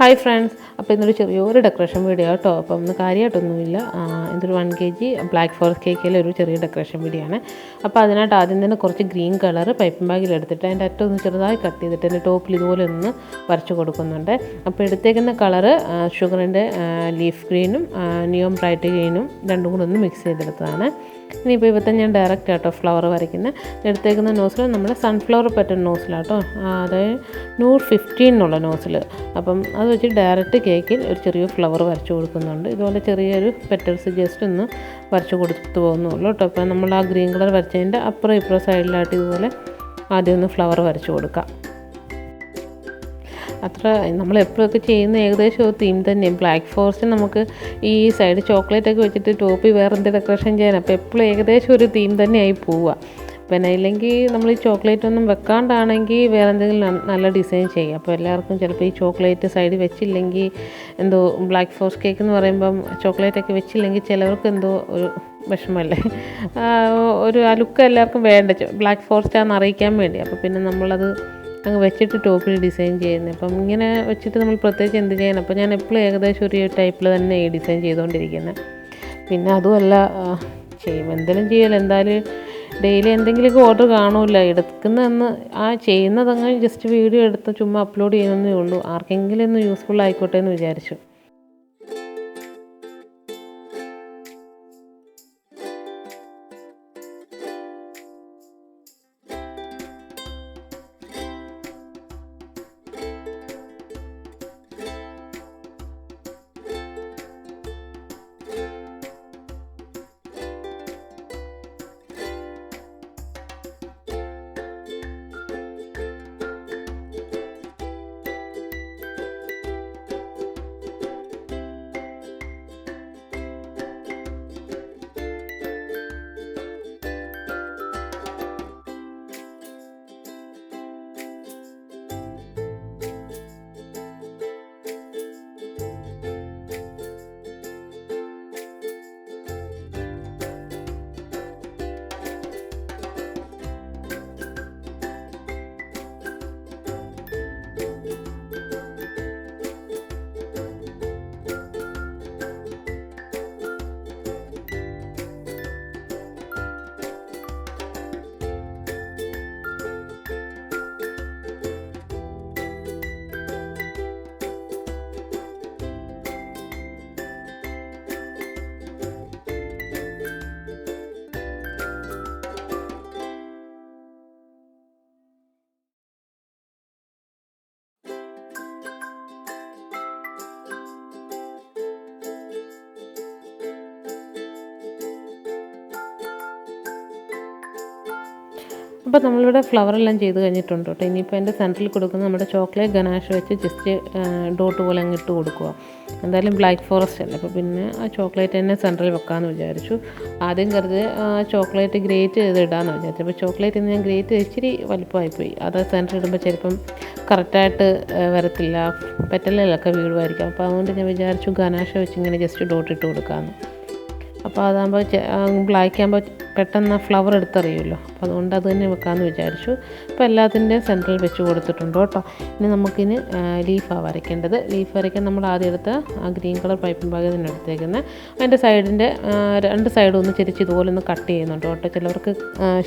Hi friends അപ്പോൾ ഇന്നൊരു ചെറിയൊരു ഡെക്കറേഷൻ വീഡിയോ കേട്ടോ അപ്പം ഒന്ന് കാര്യമായിട്ടൊന്നുമില്ല ഇതൊരു one K G black forest കേക്കിലെ ഒരു ചെറിയ ഡെക്കറേഷൻ വീഡിയോ ആണ്. അപ്പോൾ അതിനായിട്ട് ആദ്യം തന്നെ കുറച്ച് ഗ്രീൻ കളർ പൈപ്പിംഗ് ബാഗിൽ എടുത്തിട്ട് അതിന്റെ അറ്റം ഒന്ന് ചെറുതായി കട്ട് ചെയ്തിട്ട് അതിന്റെ ടോപ്പിൽ ഇതുപോലെ ഒന്ന് വരച്ച് കൊടുക്കുന്നുണ്ട്. അപ്പോൾ എടുത്തേക്കുന്ന കളറ് ഷുഗറിന്റെ ലീഫ് ഗ്രീനും നിയോം ബ്രൈറ്റ് ഗ്രീനും രണ്ടും കൂടെ ഒന്ന് മിക്സ് ചെയ്തെടുത്തതാണ്. ഇനിയിപ്പോൾ ഇവത്തെ ഞാൻ ഡയറക്റ്റ് ആട്ടോ ഫ്ലവർ വരയ്ക്കുന്നത് എടുത്തേക്കുന്ന നോസിൽ നമ്മുടെ സൺഫ്ലവർ പറ്റുന്ന നോസിലാട്ടോ അതായത് നൂർ ഫിഫ്റ്റീൻ എന്നുള്ള നോസിൽ അപ്പം അത് വെച്ച് ഡയറക്റ്റ് കേക്കിൽ ഒരു ചെറിയ ഫ്ലവർ വരച്ച് കൊടുക്കുന്നുണ്ട്. ഇതുപോലെ ചെറിയൊരു പെറ്റൽസ് ജസ്റ്റ് ഒന്ന് വരച്ച് കൊടുത്തു പോകുന്നുള്ളൂ കേട്ടോ. അപ്പോൾ നമ്മൾ ആ ഗ്രീൻ കളർ വരച്ചതിന്റെ അപ്പുറം ഇപ്പുറം സൈഡിലായിട്ട് ഇതുപോലെ ആദ്യം ഒന്ന് ഫ്ലവർ വരച്ച് കൊടുക്കാം. അത്ര നമ്മൾ എപ്പോഴൊക്കെ ചെയ്യുന്ന ഏകദേശം ഒരു തീം തന്നെയാണ്. ബ്ലാക്ക് ഫോറസ്റ്റ് നമുക്ക് ഈ സൈഡ് ചോക്ലേറ്റ് ഒക്കെ വെച്ചിട്ട് ടോപ്പി വേറെ എന്ത് ഡെക്കറേഷൻ ചെയ്യാൻ അപ്പോൾ എപ്പോഴും ഏകദേശം ഒരു തീം തന്നെയായി പോവുക. പിന്നെ ഇല്ലെങ്കിൽ നമ്മൾ ഈ ചോക്ലേറ്റ് ഒന്നും വെക്കാണ്ടാണെങ്കിൽ വേറെ എന്തെങ്കിലും നല്ല ഡിസൈൻ ചെയ്യുക അപ്പോൾ എല്ലാവർക്കും ചിലപ്പോൾ ഈ ചോക്ലേറ്റ് സൈഡ് വെച്ചില്ലെങ്കിൽ എന്തോ ബ്ലാക്ക് ഫോറസ്റ്റ് കേക്ക് എന്ന് പറയുമ്പം ചോക്ലേറ്റ് ഒക്കെ വെച്ചില്ലെങ്കിൽ ചിലവർക്ക് എന്തോ ഒരു വിഷമമല്ലേ? ഒരു ആ ലുക്ക് എല്ലാവർക്കും വേണ്ട. ബ്ലാക്ക് ഫോറസ്റ്റ് ആണെന്ന് അറിയിക്കാൻ വേണ്ടി. അപ്പോൾ പിന്നെ നമ്മളത് അങ്ങ് വെച്ചിട്ട് ടോപ്പിൽ ഡിസൈൻ ചെയ്യുന്നത്. അപ്പം ഇങ്ങനെ വെച്ചിട്ട് നമ്മൾ പ്രത്യേകിച്ച് എന്ത് ചെയ്യണം അപ്പോൾ ഞാൻ എപ്പോഴും ഏകദേശം ഒരു ടൈപ്പിൽ തന്നെ ഈ ഡിസൈൻ ചെയ്തുകൊണ്ടിരിക്കുന്നത്. പിന്നെ അതുമല്ല ചെയ്യും. എന്തെങ്കിലും ചെയ്യല. എന്തായാലും ഡെയിലി എന്തെങ്കിലുമൊക്കെ ഓർഡർ കാണില്ല. എടുക്കുന്നതെന്ന് ആ ചെയ്യുന്നതങ്ങ് ജസ്റ്റ് വീഡിയോ എടുത്ത് ചുമ്മാ അപ്ലോഡ് ചെയ്യുന്നതേ ഉള്ളൂ. ആർക്കെങ്കിലും ഒന്ന് യൂസ്ഫുൾ ആയിക്കോട്ടെ എന്ന് വിചാരിച്ചു. അപ്പോൾ നമ്മളിവിടെ ഫ്ലവർ എല്ലാം ചെയ്ത് കഴിഞ്ഞിട്ടുണ്ട് കേട്ടോ. ഇനിയിപ്പോൾ എന്റെ സെന്ററിൽ കൊടുക്കുന്ന നമ്മുടെ ചോക്ലേറ്റ് ഗനാഷ് വെച്ച് ജസ്റ്റ് ഡോട്ട് പോലെ അങ്ങ് ഇട്ട് കൊടുക്കുക. എന്തായാലും ബ്ലാക്ക് ഫോറസ്റ്റ് അല്ലേ? അപ്പോൾ പിന്നെ ആ ചോക്ലേറ്റ് തന്നെ സെന്ററിൽ വെക്കാമെന്ന് വിചാരിച്ചു. ആദ്യം കരുതി ചോക്ലേറ്റ് ഗ്രേറ്റ് ചെയ്ത് ഇടാമെന്ന് വിചാരിച്ചു. അപ്പോൾ ചോക്ലേറ്റ് ഞാൻ ഗ്രേറ്റ് ഇച്ചിരി വലിപ്പമായിപ്പോയി അത് സെന്ററിൽ ഇടുമ്പോൾ ചിലപ്പം കറക്റ്റായിട്ട് വരത്തില്ല. പെറ്റലിലൊക്കെ വീഴുമായിരിക്കും. അപ്പോൾ അതുകൊണ്ട് ഞാൻ വിചാരിച്ചു ഗനാഷ വെച്ച് ഇങ്ങനെ ജസ്റ്റ് ഡോട്ട് ഇട്ട് കൊടുക്കാമെന്ന് അപ്പോൾ അതാകുമ്പോൾ ബ്ലാക്ക് ആകുമ്പോൾ പെട്ടെന്ന് ഫ്ലവർ എടുത്തറിയുമല്ലോ. അപ്പോൾ അതുകൊണ്ട് അത് തന്നെ വെക്കാമെന്ന് വിചാരിച്ചു. അപ്പോൾ എല്ലാത്തിന്റെയും സെൻട്രൽ വെച്ച് കൊടുത്തിട്ടുണ്ട് കേട്ടോ. ഇനി നമുക്കിനി ലീഫാണ് വരയ്ക്കേണ്ടത്. ലീഫ് വരയ്ക്കാൻ നമ്മൾ ആദ്യം എടുത്ത ആ ഗ്രീൻ കളർ പൈപ്പിംഗ് ബാഗ് തന്നെ എടുത്തേക്കുന്നത് അതിന്റെ സൈഡിന്റെ രണ്ട് സൈഡും ഒന്ന് ചെരിച്ച് ഇതുപോലെ ഒന്ന് കട്ട് ചെയ്യുന്നുണ്ട് കേട്ടോ. ചിലവർക്ക്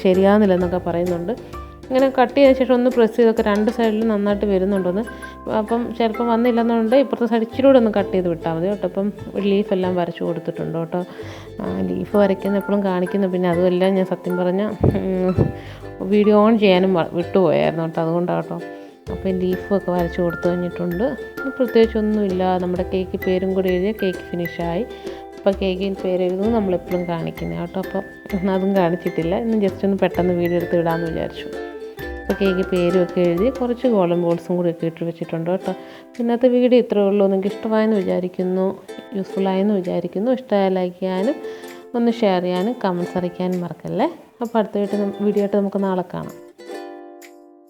ശരിയാകുന്നില്ല ശരിയാകുന്നില്ലെന്നൊക്കെ പറയുന്നുണ്ട്. ഇങ്ങനെ കട്ട് ചെയ്ത ശേഷം ഒന്ന് പ്രസ് ചെയ്തൊക്കെ രണ്ട് സൈഡിലും നന്നായിട്ട് വരുന്നുണ്ടെന്ന്. അപ്പം ചിലപ്പം വന്നില്ലെന്നുണ്ട് ഇപ്പുറത്തെ സൈഡ് ഇച്ചിരി കൂടെ ഒന്ന് കട്ട് ചെയ്ത് വിട്ടാൽ മതി കേട്ടോ. അപ്പം ഒരു ലീഫ് എല്ലാം വരച്ച് കൊടുത്തിട്ടുണ്ട് കേട്ടോ. ലീഫ് വരയ്ക്കുന്ന എപ്പോഴും കാണിക്കുന്നു. പിന്നെ അതുമല്ല ഞാൻ സത്യം പറഞ്ഞാൽ വീഡിയോ ഓൺ ചെയ്യാനും വിട്ടുപോയായിരുന്നു കേട്ടോ. അതുകൊണ്ടാണ് കേട്ടോ. അപ്പോൾ ലീഫൊക്കെ വരച്ച് കൊടുത്തു കഴിഞ്ഞിട്ടുണ്ട്. പ്രത്യേകിച്ചൊന്നുമില്ല നമ്മുടെ കേക്ക് പേരും കൂടി എഴുതിയ കേക്ക് ഫിനിഷായി അപ്പോൾ പേര് എഴുതുന്നത് നമ്മളെപ്പോഴും കാണിക്കുന്നത് കേട്ടോ. അപ്പോൾ അതും കാണിച്ചിട്ടില്ല. ഇന്ന് ജസ്റ്റ് ഒന്ന് പെട്ടെന്ന് വീഡിയോ എടുത്ത് വിടാമെന്ന് വിചാരിച്ചു. അപ്പോൾ കേക്ക് പേരുമൊക്കെ എഴുതി കുറച്ച് ഗോൾഡൻ ബോൾസും കൂടി ഒക്കെ ഇട്ട് വെച്ചിട്ടുണ്ട് കേട്ടോ. ഇന്നത്തെ വീഡിയോ ഇത്രയേ ഉള്ളൂ. നിങ്ങൾക്ക് ഇഷ്ടമായെന്ന് വിചാരിക്കുന്നു യൂസ്ഫുള്ളായെന്ന് വിചാരിക്കുന്നു ഇഷ്ടമായ ലൈക്ക് ചെയ്യാനും ഒന്ന് ഷെയർ ചെയ്യാനും കമൻസ് അറിയിക്കാനും മറക്കല്ലേ? അപ്പോൾ അടുത്ത വീട്ടിൽ വീഡിയോ ആയിട്ട് നമുക്ക് നാളെ കാണാം.